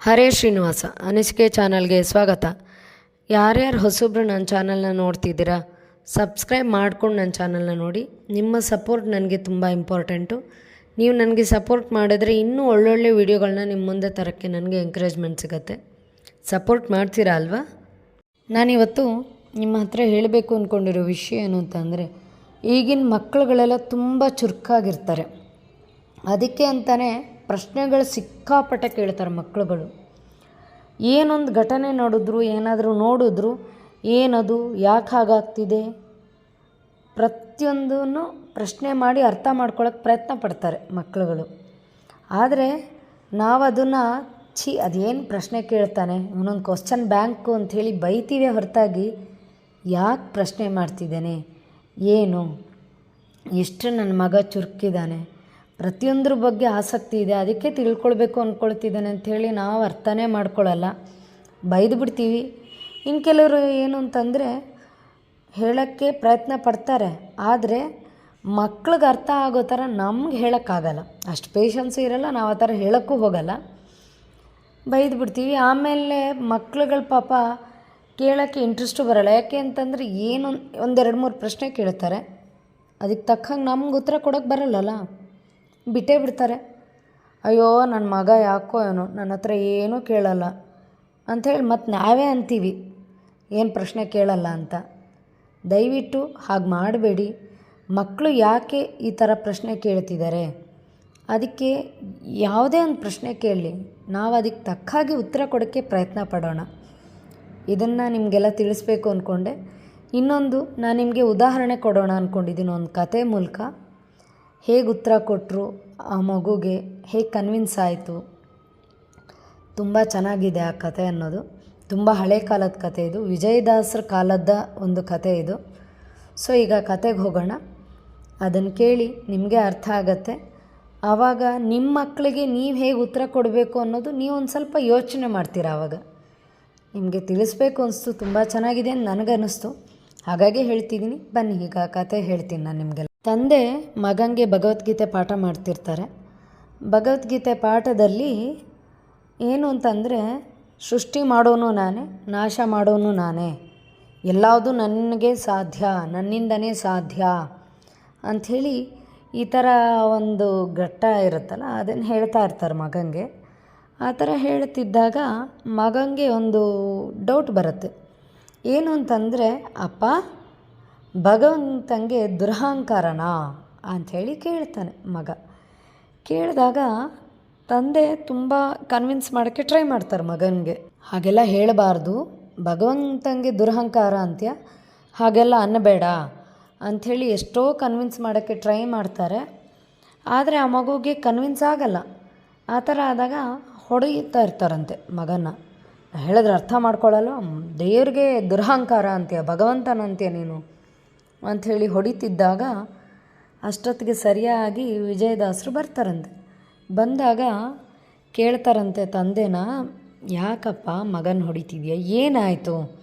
ಹರೇ ಶ್ರೀನಿವಾಸ, ಅನಿಸಿಕೆ ಚಾನಲ್ಗೆ ಸ್ವಾಗತ. ಯಾರ್ಯಾರು ಹೊಸಬ್ರು ನನ್ನ ಚಾನಲ್ನ ನೋಡ್ತಿದ್ದೀರಾ, ಸಬ್ಸ್ಕ್ರೈಬ್ ಮಾಡ್ಕೊಂಡು ನನ್ನ ಚಾನಲ್ನ ನೋಡಿ. ನಿಮ್ಮ ಸಪೋರ್ಟ್ ನನಗೆ ತುಂಬ ಇಂಪಾರ್ಟೆಂಟು. ನೀವು ನನಗೆ ಸಪೋರ್ಟ್ ಮಾಡಿದ್ರೆ ಇನ್ನೂ ಒಳ್ಳೊಳ್ಳೆ ವೀಡಿಯೋಗಳನ್ನ ನಿಮ್ಮ ಮುಂದೆ ತರೋಕ್ಕೆ ನನಗೆ ಎಂಕರೇಜ್ಮೆಂಟ್ ಸಿಗುತ್ತೆ. ಸಪೋರ್ಟ್ ಮಾಡ್ತೀರಾ ಅಲ್ವಾ? ನಾನಿವತ್ತು ನಿಮ್ಮ ಹತ್ರ ಹೇಳಬೇಕು ಅಂದ್ಕೊಂಡಿರೋ ವಿಷಯ ಏನು ಅಂತಂದರೆ ಈಗಿನ ಮಕ್ಕಳುಗಳೆಲ್ಲ ತುಂಬ ಚುರುಕಾಗಿರ್ತಾರೆ. ಅದಕ್ಕೆ ಅಂತಲೇ ಪ್ರಶ್ನೆಗಳು ಸಿಕ್ಕಾಪಟ್ಟೆ ಕೇಳ್ತಾರೆ ಮಕ್ಕಳುಗಳು ಏನೊಂದು ಘಟನೆ ನೋಡಿದ್ರು, ಏನಾದರೂ ನೋಡಿದ್ರು, ಏನದು, ಯಾಕೆ ಹಾಗಾಗ್ತಿದೆ? ಪ್ರತಿಯೊಂದನ್ನು ಪ್ರಶ್ನೆ ಮಾಡಿ ಅರ್ಥ ಮಾಡ್ಕೊಳ್ಳೋಕೆ ಪ್ರಯತ್ನ ಪಡ್ತಾರೆ ಮಕ್ಕಳುಗಳು ಆದರೆ ನಾವು ಅದನ್ನು ಛೀ, ಅದೇನು ಪ್ರಶ್ನೆ ಕೇಳ್ತಾನೆ ಇವನೊಂದು ಕ್ವಶನ್ ಬ್ಯಾಂಕು ಅಂಥೇಳಿ ಬೈತೀವಿ ಹೊರತಾಗಿ, ಯಾಕೆ ಪ್ರಶ್ನೆ ಮಾಡ್ತಿದ್ದಾನೆ? ಏನು? ಎಷ್ಟು ನನ್ನ ಮಗ ಚುರುಕಿದ್ದಾನೆ ಪ್ರತಿಯೊಂದ್ರ ಬಗ್ಗೆ ಆಸಕ್ತಿ ಇದೆ. ಅದಕ್ಕೆ ತಿಳ್ಕೊಳ್ಬೇಕು ಅಂದ್ಕೊಳ್ತಿದ್ದಾನೆ ಅಂಥೇಳಿ ನಾವು ಅರ್ಥನೇ ಮಾಡ್ಕೊಳ್ಳಲ್ಲ ಬೈದು ಬಿಡ್ತೀವಿ. ಇನ್ನು ಕೆಲವರು ಏನು ಅಂತಂದರೆ ಹೇಳೋಕ್ಕೆ ಪ್ರಯತ್ನ ಪಡ್ತಾರೆ. ಆದರೆ ಮಕ್ಳಿಗೆ ಅರ್ಥ ಆಗೋ ಥರ ನಮ್ಗೆ ಹೇಳೋಕ್ಕಾಗಲ್ಲ. ಅಷ್ಟು ಪೇಷನ್ಸು ಇರಲ್ಲ, ನಾವು ಆ ಥರ ಹೇಳೋಕ್ಕೂ ಹೋಗಲ್ಲ. ಬೈದು ಬಿಡ್ತೀವಿ. ಆಮೇಲೆ ಮಕ್ಳುಗಳ ಪಾಪ ಕೇಳೋಕ್ಕೆ ಇಂಟ್ರೆಸ್ಟು ಬರಲ್ಲ. ಯಾಕೆ ಅಂತಂದರೆ ಏನು ಒಂದೆರಡು ಮೂರು ಪ್ರಶ್ನೆ ಕೇಳ್ತಾರೆ. ಅದಕ್ಕೆ ತಕ್ಕಂಗೆ ನಮ್ಗೆ ಉತ್ತರ ಕೊಡೋಕ್ಕೆ ಬರಲ್ಲಲ್ಲ. ಬಿಟ್ಟೇ ಬಿಡ್ತಾರೆ. ಅಯ್ಯೋ ನನ್ನ ಮಗ ಯಾಕೋ ಏನೋ, ನನ್ನ ಹತ್ರ ಏನೂ ಕೇಳಲ್ಲ. ಅಂಥೇಳಿ ಮತ್ತು ನಾವೇ ಅಂತೀವಿ. ಏನು ಪ್ರಶ್ನೆ ಕೇಳಲ್ಲ ಅಂತ. ದಯವಿಟ್ಟು ಹಾಗೆ ಮಾಡಬೇಡಿ. ಮಕ್ಕಳು ಯಾಕೆ ಈ ಥರ ಪ್ರಶ್ನೆ ಕೇಳ್ತಿದ್ದಾರೆ ಅದಕ್ಕೆ ಯಾವುದೇ ಒಂದು ಪ್ರಶ್ನೆ ಕೇಳಲಿ ನಾವು ಅದಕ್ಕೆ ತಕ್ಕಾಗಿ ಉತ್ತರ ಕೊಡೋಕ್ಕೆ ಪ್ರಯತ್ನ ಪಡೋಣ. ಇದನ್ನು ನಿಮಗೆಲ್ಲ ತಿಳಿಸ್ಬೇಕು ಅಂದ್ಕೊಂಡೆ ಇನ್ನೊಂದು, ನಾನು ನಿಮಗೆ ಉದಾಹರಣೆ ಕೊಡೋಣ ಅಂದ್ಕೊಂಡಿದ್ದೀನಿ ಒಂದು ಕತೆ ಮೂಲಕ. ಹೇಗೆ ಉತ್ತರ ಕೊಟ್ಟರು ಆ ಮಗುಗೆ, ಹೇಗೆ ಕನ್ವಿನ್ಸ್ ಆಯಿತು? ತುಂಬ ಚೆನ್ನಾಗಿದೆ ಆ ಕತೆ ಅನ್ನೋದು. ತುಂಬ ಹಳೆ ಕಾಲದ ಕತೆ ಇದು. ವಿಜಯದಾಸರ ಕಾಲದ ಒಂದು ಕತೆ ಇದು. ಸೊ, ಈಗ ಕತೆಗೆ ಹೋಗೋಣ. ಅದನ್ನು ಕೇಳಿ ನಿಮಗೆ ಅರ್ಥ ಆಗತ್ತೆ. ಆವಾಗ ನಿಮ್ಮ ಮಕ್ಕಳಿಗೆ ನೀವು ಹೇಗೆ ಉತ್ತರ ಕೊಡಬೇಕು ಅನ್ನೋದು ನೀವು ಒಂದು ಸ್ವಲ್ಪ ಯೋಚನೆ ಮಾಡ್ತೀರ ಆವಾಗ? ನಿಮಗೆ ತಿಳಿಸ್ಬೇಕು ಅನಿಸ್ತು. ತುಂಬ ಚೆನ್ನಾಗಿದೆ ನನಗನ್ನಿಸ್ತು ಹಾಗಾಗಿ ಹೇಳ್ತಿದ್ದೀನಿ ಬನ್ನಿ, ಈಗ ಕತೆ ಹೇಳ್ತೀನಿ ನಾನು ನಿಮಗೆಲ್ಲ. ತಂದೆ ಮಗನಿಗೆ ಭಗವದ್ಗೀತೆ ಪಾಠ ಮಾಡ್ತಿರ್ತಾರೆ. ಭಗವದ್ಗೀತೆ ಪಾಠದಲ್ಲಿ ಏನು ಅಂತಂದರೆ, ಸೃಷ್ಟಿ ಮಾಡೋನು ನಾನೇ, ನಾಶ ಮಾಡೋನು ನಾನೇ. ಎಲ್ಲವುದು ನನಗೆ ಸಾಧ್ಯ, ನನ್ನಿಂದನೇ ಸಾಧ್ಯ ಅಂಥೇಳಿ ಈ ಥರ ಒಂದು ಘಟ್ಟ ಇರುತ್ತಲ್ಲ, ಅದನ್ನು ಹೇಳ್ತಾ ಇರ್ತಾರೆ ಮಗನಿಗೆ ಆ ಥರ ಹೇಳ್ತಿದ್ದಾಗ ಮಗನಿಗೆ ಒಂದು ಡೌಟ್ ಬರುತ್ತೆ. ಏನು ಅಂತಂದರೆ, ಅಪ್ಪ, ಭಗವಂತಂಗೆ ದುರಹಂಕಾರನಾ ಅಂಥೇಳಿ ಕೇಳ್ತಾನೆ ಮಗ. ಕೇಳಿದಾಗ ತಂದೆ ತುಂಬ ಕನ್ವಿನ್ಸ್ ಮಾಡೋಕ್ಕೆ ಟ್ರೈ ಮಾಡ್ತಾರೆ ಮಗನಿಗೆ. ಹಾಗೆಲ್ಲ ಹೇಳಬಾರ್ದು, ಭಗವಂತಂಗೆ ದುರಹಂಕಾರ ಅಂತ್ಯ? ಹಾಗೆಲ್ಲ ಅನ್ನಬೇಡ ಅಂಥೇಳಿ ಎಷ್ಟೋ ಕನ್ವಿನ್ಸ್ ಮಾಡೋಕ್ಕೆ ಟ್ರೈ ಮಾಡ್ತಾರೆ. ಆದರೆ ಆ ಮಗುಗೆ ಕನ್ವಿನ್ಸ್ ಆಗಲ್ಲ. ಆ ಥರ ಆದಾಗ ಹೊಡೆಯುತ್ತಾ ಇರ್ತಾರಂತೆ ಮಗನ ಹೇಳಿದ್ರೆ ಅರ್ಥ ಮಾಡ್ಕೊಳ್ಳಲ್ಲ ದೇವ್ರಿಗೆ ದುರಹಂಕಾರ ಅಂತೀಯ ಭಗವಂತನಂತೀಯ ನೀನು ಅಂಥೇಳಿ ಹೊಡಿತಿದ್ದಾಗ ಅಷ್ಟೊತ್ತಿಗೆ ಸರಿಯಾಗಿ ವಿಜಯದಾಸರು ಬರ್ತಾರಂತೆ. ಬಂದಾಗ ಕೇಳ್ತಾರಂತೆ, ತಂದೆನ, ಯಾಕಪ್ಪ ಮಗನ ಹೊಡಿತಿದ್ಯಾ? ಏನಾಯಿತು?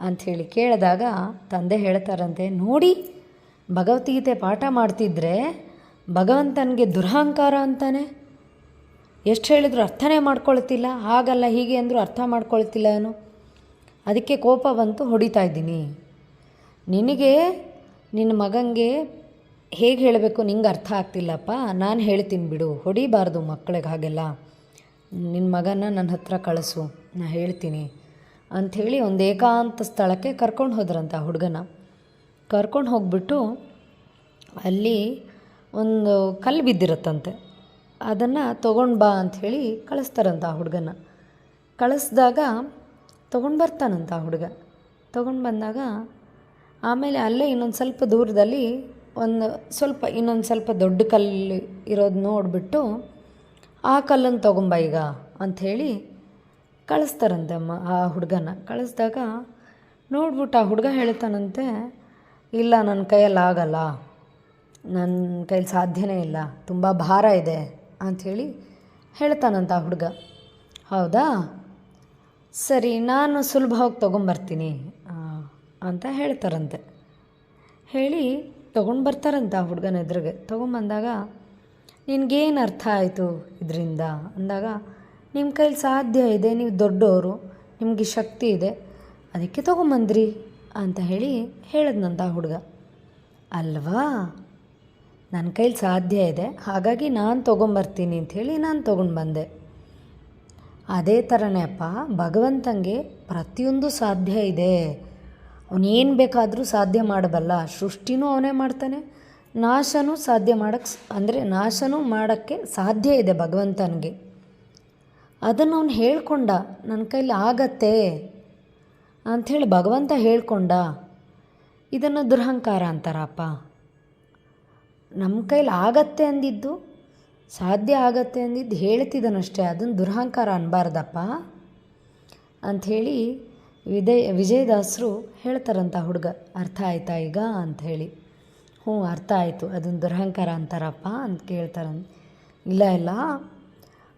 ಅಂಥೇಳಿ ಕೇಳಿದಾಗ ತಂದೆ ಹೇಳ್ತಾರಂತೆ, ನೋಡಿ, ಭಗವದ್ಗೀತೆ ಪಾಠ ಮಾಡ್ತಿದ್ರೆ ಭಗವಂತನಿಗೆ ದುರಹಂಕಾರ ಅಂತಾನೆ. ಎಷ್ಟು ಹೇಳಿದ್ರು ಅರ್ಥನೇ ಮಾಡ್ಕೊಳ್ತಿಲ್ಲ, ಹಾಗಲ್ಲ ಹೀಗೆ ಅಂದರೂ ಅರ್ಥ ಮಾಡ್ಕೊಳ್ತಿಲ್ಲ ಏನು ಅದಕ್ಕೆ ಕೋಪ ಬಂತು, ಹೊಡಿತಾ ಇದ್ದೀನಿ. ನಿನಗೆ, ನಿನ್ನ ಮಗನಿಗೆ ಹೇಗೆ ಹೇಳಬೇಕು, ನಿಂಗೆ ಅರ್ಥ ಆಗ್ತಿಲ್ಲಪ್ಪ, ನಾನು ಹೇಳ್ತೀನಿ ಬಿಡು, ಹೊಡಿಬಾರ್ದು ಮಕ್ಕಳಿಗೆ ಹಾಗೆಲ್ಲ. ನಿನ್ನ ಮಗನ ನನ್ನ ಹತ್ರ ಕಳಿಸು, ನಾ ಹೇಳ್ತೀನಿ ಅಂಥೇಳಿ ಒಂದು ಏಕಾಂತ ಸ್ಥಳಕ್ಕೆ ಕರ್ಕೊಂಡು ಹೋದ್ರಂತ ಹುಡುಗನ. ಕರ್ಕೊಂಡು ಹೋಗ್ಬಿಟ್ಟು ಅಲ್ಲಿ ಒಂದು ಕಲ್ಲು ಬಿದ್ದಿರುತ್ತಂತೆ. ಅದನ್ನು ತೊಗೊಂಡು ಬಾ ಅಂಥೇಳಿ ಕಳಿಸ್ತಾರಂತ ಆ ಹುಡುಗನ. ಕಳಿಸ್ದಾಗ ತೊಗೊಂಡು ಬರ್ತಾನಂತ ಆ ಹುಡುಗ. ತೊಗೊಂಡು ಬಂದಾಗ ಆಮೇಲೆ ಅಲ್ಲೇ ಇನ್ನೊಂದು ಸ್ವಲ್ಪ ದೂರದಲ್ಲಿ ಒಂದು ಸ್ವಲ್ಪ ಇನ್ನೊಂದು ಸ್ವಲ್ಪ ದೊಡ್ಡ ಕಲ್ಲು ಇರೋದು ನೋಡಿಬಿಟ್ಟು ಆ ಕಲ್ಲನ್ನು ತೊಗೊಂಬ ಈಗ ಅಂಥೇಳಿ ಕಳಿಸ್ತಾರಂತೆ ಅಮ್ಮ ಆ ಹುಡುಗನ. ಕಳಿಸ್ದಾಗ ನೋಡ್ಬಿಟ್ಟು ಆ ಹುಡುಗ ಹೇಳ್ತಾನಂತೆ, ಇಲ್ಲ ನನ್ನ ಕೈಯಲ್ಲಿ ಆಗಲ್ಲ. ನನ್ನ ಕೈಯಲ್ಲಿ ಸಾಧ್ಯನೇ ಇಲ್ಲ. ತುಂಬ ಭಾರ ಇದೆ. ಅಂಥೇಳಿ ಹೇಳ್ತಾನಂತ ಹುಡುಗ. ಹೌದಾ? ಸರಿ, ನಾನು ಸುಲಭವಾಗಿ ತೊಗೊಂಬರ್ತೀನಿ ಅಂತ ಹೇಳ್ತಾರಂತೆ. ಹೇಳಿ ತೊಗೊಂಡು ಬರ್ತಾರಂತ ಆ ಹುಡುಗನ ಎದುರಿಗೆ. ತೊಗೊಂಬಂದಾಗ, ನಿನಗೇನು ಅರ್ಥ ಆಯಿತು ಇದರಿಂದ? ಅಂದಾಗ ನಿಮ್ಮ ಕೈಲಿ ಸಾಧ್ಯ ಇದೆ, ನೀವು ದೊಡ್ಡವರು ನಿಮಗೆ ಶಕ್ತಿ ಇದೆ, ಅದಕ್ಕೆ ತೊಗೊಂಬಂದ್ರಿ, ಅಂತ ಹೇಳಿ ಹೇಳಿದ್ನಂತ ಹುಡುಗ. ಅಲ್ವಾ? ನನ್ನ ಕೈಲಿ ಸಾಧ್ಯ ಇದೆ. ಹಾಗಾಗಿ ನಾನು ತೊಗೊಂಬರ್ತೀನಿ ಅಂಥೇಳಿ ನಾನು ತೊಗೊಂಡು ಬಂದೆ. ಅದೇ ಥರನೇ ಅಪ್ಪ, ಭಗವಂತಂಗೆ ಪ್ರತಿಯೊಂದು ಸಾಧ್ಯ ಇದೆ. ಅವನೇನು ಬೇಕಾದರೂ ಸಾಧ್ಯ ಮಾಡಬಲ್ಲ. ಸೃಷ್ಟಿನೂ ಅವನೇ ಮಾಡ್ತಾನೆ. ನಾಶನೂ ಸಾಧ್ಯ ಮಾಡೋಕ್ಕೆ ಅಂದರೆ ನಾಶನೂ ಮಾಡೋಕ್ಕೆ ಸಾಧ್ಯ ಇದೆ ಭಗವಂತನಿಗೆ. ಅದನ್ನು ಅವನು ಹೇಳ್ಕೊಂಡ ನನ್ನ ಕೈಲಿ ಆಗತ್ತೆ. ಅಂಥೇಳಿ ಭಗವಂತ ಹೇಳ್ಕೊಂಡ, ಇದನ್ನು ದುರಹಂಕಾರ ಅಂತಾರಪ್ಪ. ನಮ್ಮ ಕೈಲಿ ಆಗತ್ತೆ ಅಂದಿದ್ದು, ಸಾಧ್ಯ ಆಗತ್ತೆ ಅಂದಿದ್ದು ಹೇಳ್ತಿದ್ದಾನಷ್ಟೇ ಅದನ್ನು ದುರಹಂಕಾರ ಅನ್ಬಾರ್ದಪ್ಪ ಅಂಥೇಳಿ ವಿಜಯ್ ವಿಜಯದಾಸರು ಹೇಳ್ತಾರಂತ ಹುಡುಗ. ಅರ್ಥ ಆಯ್ತಾ ಈಗ ಅಂಥೇಳಿ ಹ್ಞೂ, ಅರ್ಥ ಆಯಿತು. ಅದನ್ನು ದುರಹಂಕಾರ ಅಂತಾರಪ್ಪ ಅಂತ ಕೇಳ್ತಾರಂತ ಇಲ್ಲ ಇಲ್ಲ.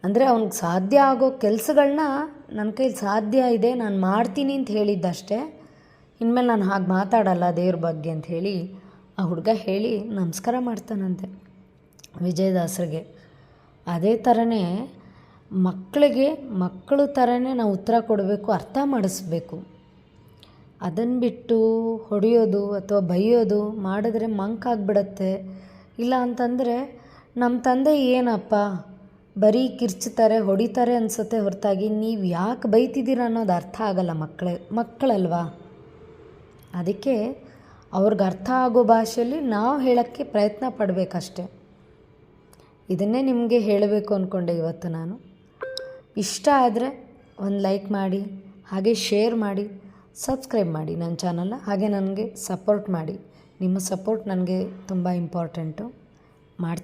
ಅಂದರೆ ಅವ್ನಿಗೆ ಸಾಧ್ಯ ಆಗೋ ಕೆಲಸಗಳನ್ನ ನನ್ನ ಕೈಲಿ ಸಾಧ್ಯ ಇದೆ, ನಾನು ಮಾಡ್ತೀನಿ ಅಂತ ಹೇಳಿದ್ದಷ್ಟೇ. ಇನ್ಮೇಲೆ ನಾನು ಹಾಗೆ ಮಾತಾಡಲ್ಲ ದೇವ್ರ ಬಗ್ಗೆ ಅಂತ ಹೇಳಿ ಆ ಹುಡುಗ ಹೇಳಿ, ನಮಸ್ಕಾರ ಮಾಡ್ತಾನಂತೆ ವಿಜಯದಾಸರಿಗೆ. ಅದೇ ಥರನೇ ಮಕ್ಕಳಿಗೆ ಮಕ್ಕಳು ಥರನೇ ನಾವು ಉತ್ತರ ಕೊಡಬೇಕು, ಅರ್ಥ ಮಾಡಿಸ್ಬೇಕು. ಅದನ್ನು ಬಿಟ್ಟು ಹೊಡೆಯೋದು ಅಥವಾ ಬೈಯೋದು ಮಾಡಿದ್ರೆ ಮಂಕಾಗ್ಬಿಡತ್ತೆ ಇಲ್ಲ ಅಂತಂದರೆ ನಮ್ಮ ತಂದೆ ಏನಪ್ಪ, ಬರೀ ಕಿರ್ಚ್ತಾರೆ, ಹೊಡಿತಾರೆ ಅನಿಸುತ್ತೆ ಹೊರತಾಗಿ, ನೀವು ಯಾಕೆ ಬೈತಿದ್ದೀರ ಅನ್ನೋದು ಅರ್ಥ ಆಗಲ್ಲ ಮಕ್ಕಳೇ, ಮಕ್ಕಳಲ್ವಾ? ಅದಕ್ಕೆ ಅವ್ರಿಗೆ ಅರ್ಥ ಆಗೋ ಭಾಷೆಯಲ್ಲಿ ನಾವು ಹೇಳೋಕ್ಕೆ ಪ್ರಯತ್ನ ಪಡಬೇಕಷ್ಟೆ. ಇದನ್ನೇ ನಿಮಗೆ ಹೇಳಬೇಕು ಅಂದ್ಕೊಂಡೆ ಇವತ್ತು ನಾನು. ಇಷ್ಟ ಆದರೆ ಒಂದು ಲೈಕ್ ಮಾಡಿ, ಹಾಗೆ ಶೇರ್ ಮಾಡಿ, ಸಬ್ಸ್ಕ್ರೈಬ್ ಮಾಡಿ ನನ್ನ ಚಾನಲ್ನ, ಹಾಗೆ ನನಗೆ ಸಪೋರ್ಟ್ ಮಾಡಿ. ನಿಮ್ಮ ಸಪೋರ್ಟ್ ನನಗೆ ತುಂಬ ಇಂಪಾರ್ಟೆಂಟು. ಮಾಡ್ತೀನಿ